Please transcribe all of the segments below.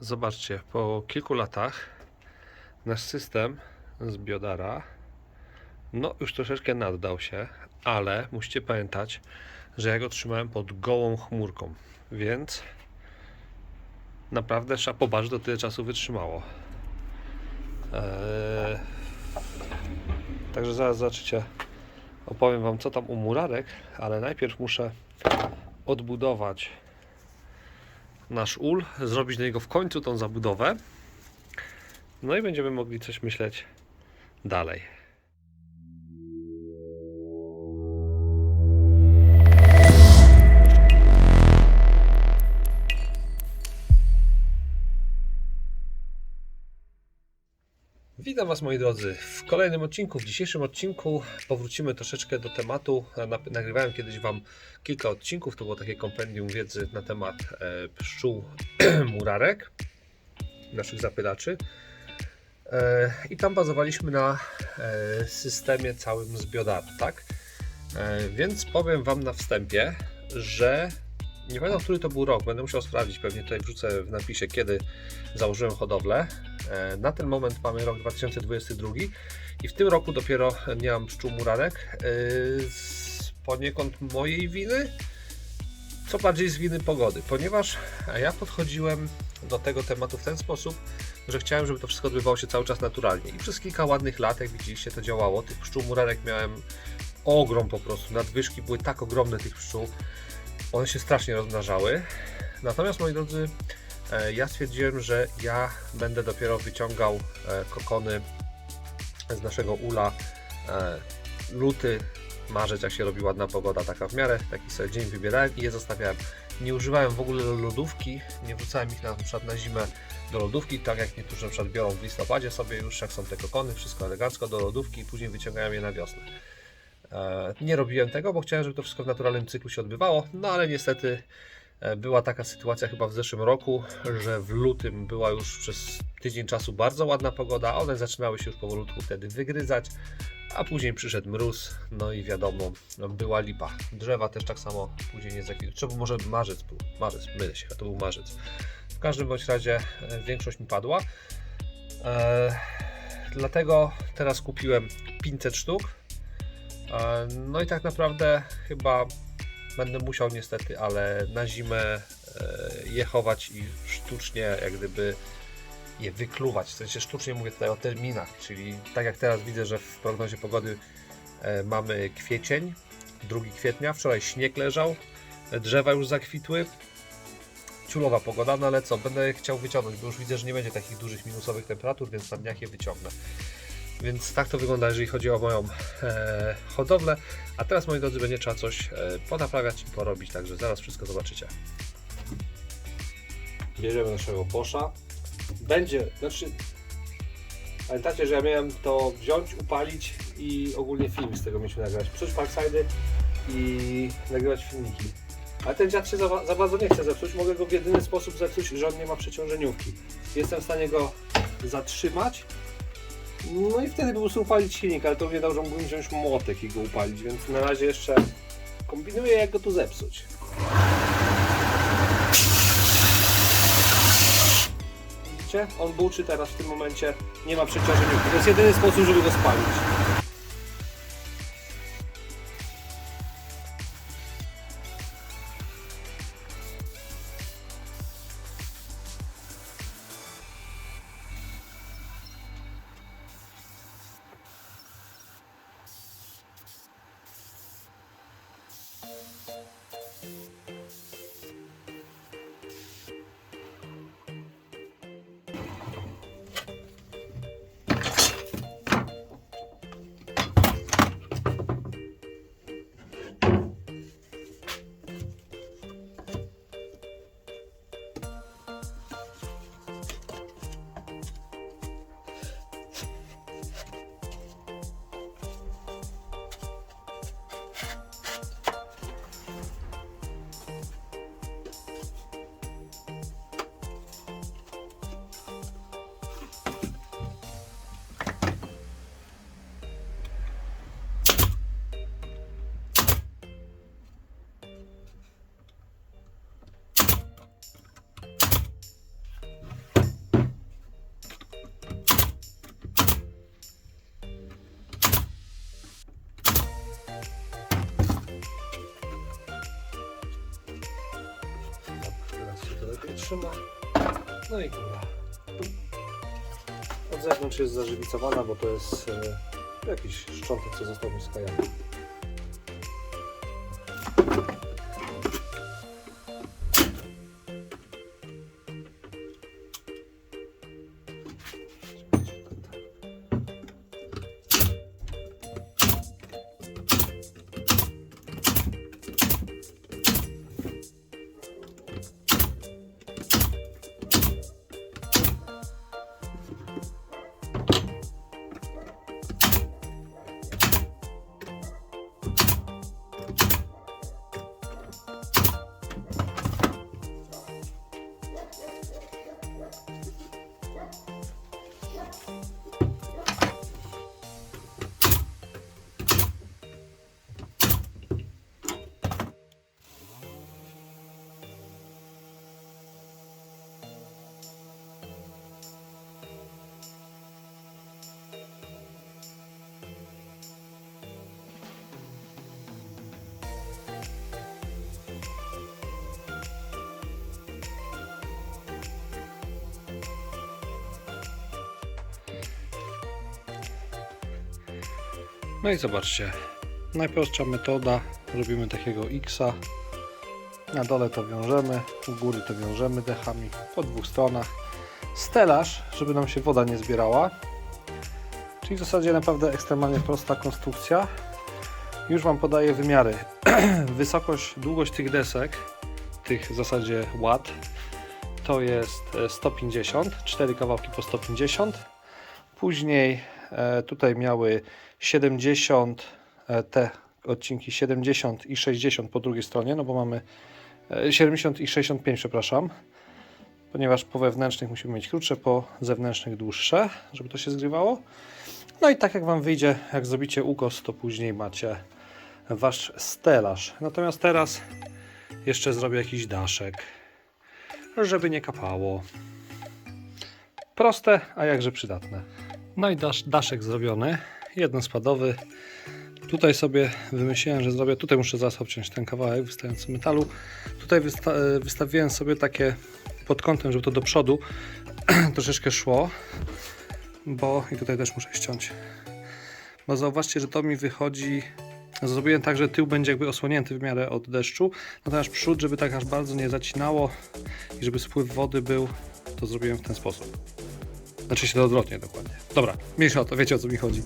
Zobaczcie, po kilku latach nasz system z Biodara no już troszeczkę naddał się, ale musicie pamiętać, że ja go trzymałem pod gołą chmurką, więc naprawdę szapoba, że do tyle czasu wytrzymało. Eee, także zaraz zobaczycie, opowiem Wam co tam u murarek, ale najpierw muszę odbudować nasz ul, zrobić na niego w końcu tą zabudowę. No i będziemy mogli coś myśleć dalej. Witam Was moi drodzy w kolejnym odcinku. W dzisiejszym odcinku powrócimy troszeczkę do tematu. Na- Nagrywałem kiedyś Wam kilka odcinków, to było takie kompendium wiedzy na temat e, pszczół murarek, naszych zapylaczy. E, I tam bazowaliśmy na e, systemie całym z biodara, tak? Więc powiem Wam na wstępie, że nie pamiętam, który to był rok, będę musiał sprawdzić, pewnie tutaj wrzucę w napisie, kiedy założyłem hodowlę. E, Na ten moment mamy rok 2022 i w tym roku dopiero nie mam pszczół murarek. e, Z poniekąd mojej winy, co bardziej z winy pogody, ponieważ ja podchodziłem do tego tematu w ten sposób, że chciałem, żeby to wszystko odbywało się cały czas naturalnie. I przez kilka ładnych lat, jak widzieliście, to działało. Tych pszczół murarek miałem ogrom po prostu. Nadwyżki były tak ogromne tych pszczół. One się strasznie rozmnażały. Natomiast moi drodzy, e, ja stwierdziłem, że ja będę dopiero wyciągał e, kokony z naszego ula e, luty, marzec, jak się robi ładna pogoda, taka w miarę, taki sobie dzień wybierałem i je zostawiałem. Nie używałem w ogóle lodówki, nie wrzucałem ich na, na przykład na zimę do lodówki, tak jak niektórzy na przykład biorą w listopadzie sobie już, jak są te kokony, wszystko elegancko do lodówki i później wyciągają je na wiosnę. E, Nie robiłem tego, bo chciałem, żeby to wszystko w naturalnym cyklu się odbywało, no ale niestety e, była taka sytuacja chyba w zeszłym roku, że w lutym była już przez tydzień czasu bardzo ładna pogoda, one zaczynały się już powolutku wtedy wygryzać, a później przyszedł mróz, no i wiadomo, była lipa. Drzewa też tak samo później nie zakwitły. Czy może marzec był, marzec, mylę się, to był marzec. W każdym bądź razie e, większość mi padła. E, dlatego teraz kupiłem 500 sztuk. E, No i tak naprawdę chyba będę musiał niestety, ale na zimę e, je chować i sztucznie jak gdyby je wykluwać. W sensie sztucznie mówię tutaj o terminach, czyli tak jak teraz widzę, że w prognozie pogody e, mamy kwiecień, 2 kwietnia, wczoraj śnieg leżał, drzewa już zakwitły. Ciulowa pogoda, no ale co, będę chciał wyciągnąć, bo już widzę, że nie będzie takich dużych minusowych temperatur, więc na dniach je wyciągnę. Więc tak to wygląda, jeżeli chodzi o moją e, hodowlę. A teraz, moi drodzy, będzie trzeba coś e, ponaprawiać i porobić, także zaraz wszystko zobaczycie. Bierzemy naszego bosza. Będzie, znaczy, pamiętacie, że ja miałem to wziąć, upalić i ogólnie film z tego mieliśmy nagrać. Psuć parksidy i nagrywać filmiki. Ale ten dziad się za, za bardzo nie chce zepsuć. Mogę go w jedyny sposób zepsuć, że on nie ma przeciążeniówki. Jestem w stanie go zatrzymać no i wtedy po prostu upalić silnik, ale to mnie dał, że mógłbym wziąć młotek i go upalić, więc na razie jeszcze kombinuję jak go tu zepsuć. Widzicie? On buczy teraz w tym momencie, nie ma przeciążeniówki. To jest jedyny sposób, żeby go spalić. Trzyma. No i góra. Od zewnątrz jest zażywicowana, bo to jest e, jakiś szczątek, co został mi skajany. No i zobaczcie, najprostsza metoda, robimy takiego X-a, na dole to wiążemy, u góry to wiążemy dechami po dwóch stronach. Stelaż, żeby nam się woda nie zbierała, czyli w zasadzie naprawdę ekstremalnie prosta konstrukcja. Już Wam podaję wymiary. Wysokość, długość tych desek, tych w zasadzie ład, to jest e, 150, 4 kawałki po 150. Później e, tutaj miały 70 e, te odcinki 70 i 60 po drugiej stronie, no bo mamy e, 70 i 65, przepraszam, ponieważ po wewnętrznych musimy mieć krótsze, po zewnętrznych dłuższe, żeby to się zgrywało. No i tak jak Wam wyjdzie, jak zrobicie ukos, to później macie Wasz stelaż. Natomiast teraz jeszcze zrobię jakiś daszek, żeby nie kapało. Proste, a jakże przydatne. No i dasz, daszek zrobiony, jednospadowy. Tutaj sobie wymyśliłem, że zrobię, tutaj muszę zaraz obciąć ten kawałek wystający metalu. Tutaj wysta e, wystawiłem sobie takie pod kątem, żeby to do przodu troszeczkę szło, bo i tutaj też muszę ściąć. Bo zauważcie, że to mi wychodzi Zrobiłem tak, że tył będzie jakby osłonięty w miarę od deszczu, natomiast przód, żeby tak aż bardzo nie zacinało i żeby spływ wody był, to zrobiłem w ten sposób. Znaczy się to odwrotnie dokładnie. Dobra, mniejsza o to, wiecie o co mi chodzi.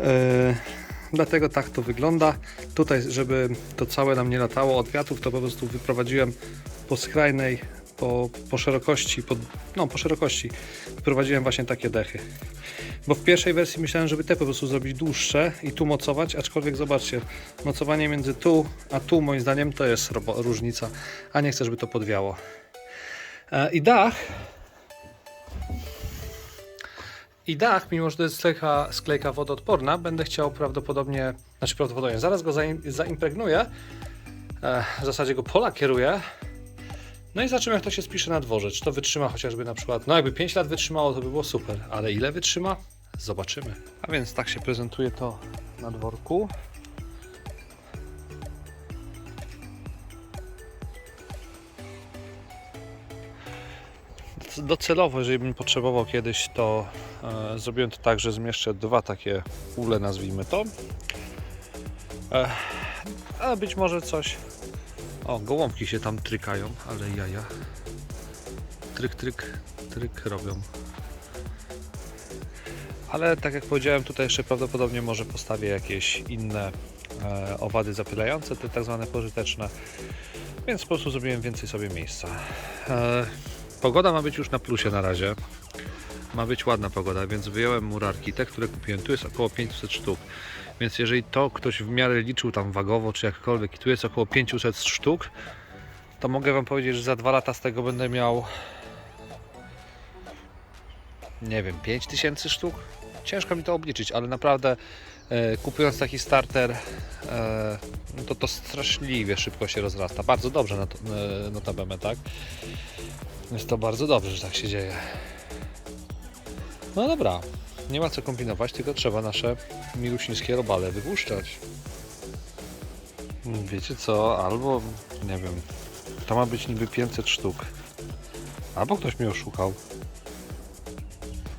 Yy, dlatego tak to wygląda. Tutaj, żeby to całe nam nie latało od wiatrów, to po prostu wyprowadziłem po skrajnej, po, po szerokości, po, no po szerokości wyprowadziłem właśnie takie dechy. Bo w pierwszej wersji myślałem, żeby te po prostu zrobić dłuższe i tu mocować, aczkolwiek zobaczcie, mocowanie między tu a tu moim zdaniem to jest różnica, a nie chcę, żeby to podwiało. E, I dach i dach, mimo że to jest sklejka, sklejka wodoodporna, będę chciał prawdopodobnie, znaczy prawdopodobnie, zaraz go zaim, zaimpregnuję, w zasadzie go polakieruję, no i zobaczymy jak to się spisze na dworze, czy to wytrzyma chociażby na przykład, no jakby 5 lat wytrzymało, to by było super, ale ile wytrzyma? Zobaczymy. A więc tak się prezentuje to na dworku. Docelowo, jeżeli bym potrzebował kiedyś, to e, zrobiłem to tak, że zmieszczę dwa takie ule, nazwijmy to. E, a być może coś. O, gołąbki się tam trykają, ale jaja. Tryk, tryk, tryk robią. Ale tak jak powiedziałem, tutaj jeszcze prawdopodobnie może postawię jakieś inne e, owady zapylające, te tak zwane pożyteczne. Więc po prostu zrobiłem więcej sobie miejsca. E, Pogoda ma być już na plusie na razie. Ma być ładna pogoda, więc wyjąłem murarki, te, które kupiłem. Tu jest około 500 sztuk. Więc jeżeli to ktoś w miarę liczył tam wagowo, czy jakkolwiek, i tu jest około 500 sztuk, to mogę Wam powiedzieć, że za dwa lata z tego będę miał nie wiem, 5000 sztuk? Ciężko mi to obliczyć, ale naprawdę e, kupując taki starter, e, no to to straszliwie szybko się rozrasta. Bardzo dobrze e, notabene, tak? Jest to bardzo dobrze, że tak się dzieje. No dobra, nie ma co kombinować, tylko trzeba nasze milusińskie robale wypuszczać. Wiecie co, albo nie wiem, to ma być niby 500 sztuk. Albo ktoś mnie oszukał.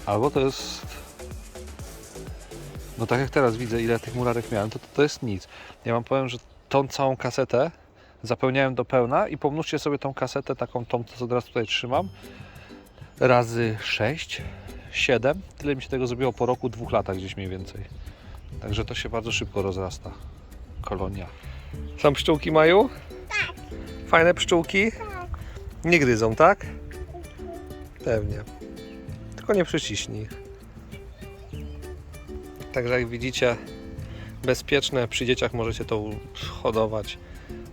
Albo to jest... No tak jak teraz widzę, ile tych mularek miałem, to, to, to jest nic. Ja wam powiem, że tą całą kasetę zapełniałem do pełna i pomnóżcie sobie tą kasetę, taką tą, co teraz tutaj trzymam, razy 6, 7. Tyle mi się tego zrobiło po roku, dwóch latach gdzieś mniej więcej. Także to się bardzo szybko rozrasta. Kolonia. Są pszczółki, Maju? Tak. Fajne pszczółki? Tak. Nie gryzą, tak? Pewnie. Tylko nie przyciśnij. Także jak widzicie, bezpieczne. Przy dzieciach możecie to hodować.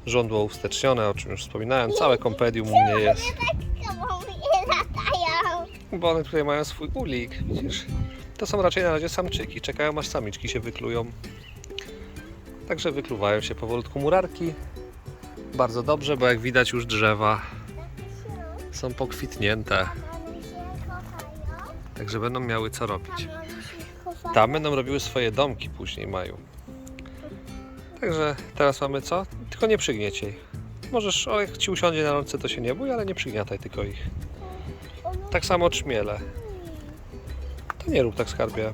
Żądło uwstecznione, o czym już wspominałem. Całe kompendium u mnie jest. Bo one tutaj mają swój ulik, widzisz? To są raczej na razie samczyki. Czekają aż samiczki się wyklują. Także wykluwają się powolutku murarki. Bardzo dobrze, bo jak widać już drzewa są pokwitnięte. Także będą miały co robić. Tam będą robiły swoje domki później mają. Także teraz mamy co? Tylko nie przygniecie ich. Możesz, o jak ci usiądzie na rączce to się nie bój, ale nie przygniataj tylko ich. Tak samo czmiele. To nie rób tak skarbie.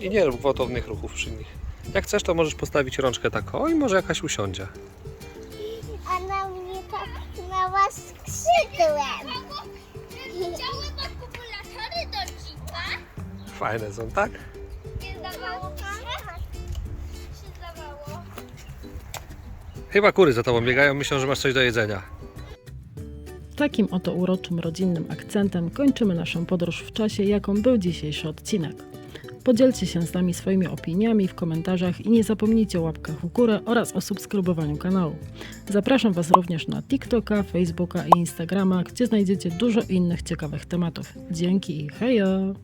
I nie rób gwałtownych ruchów przy nich. Jak chcesz, to możesz postawić rączkę tak o i może jakaś usiądzie. A na mnie tak na was skrzydłem. Fajne są, tak? Chyba kury za tobą biegają, myślą, że masz coś do jedzenia. Takim oto uroczym rodzinnym akcentem kończymy naszą podróż w czasie, jaką był dzisiejszy odcinek. Podzielcie się z nami swoimi opiniami w komentarzach i nie zapomnijcie o łapkach w górę oraz o subskrybowaniu kanału. Zapraszam Was również na TikToka, Facebooka i Instagrama, gdzie znajdziecie dużo innych ciekawych tematów. Dzięki i hejo!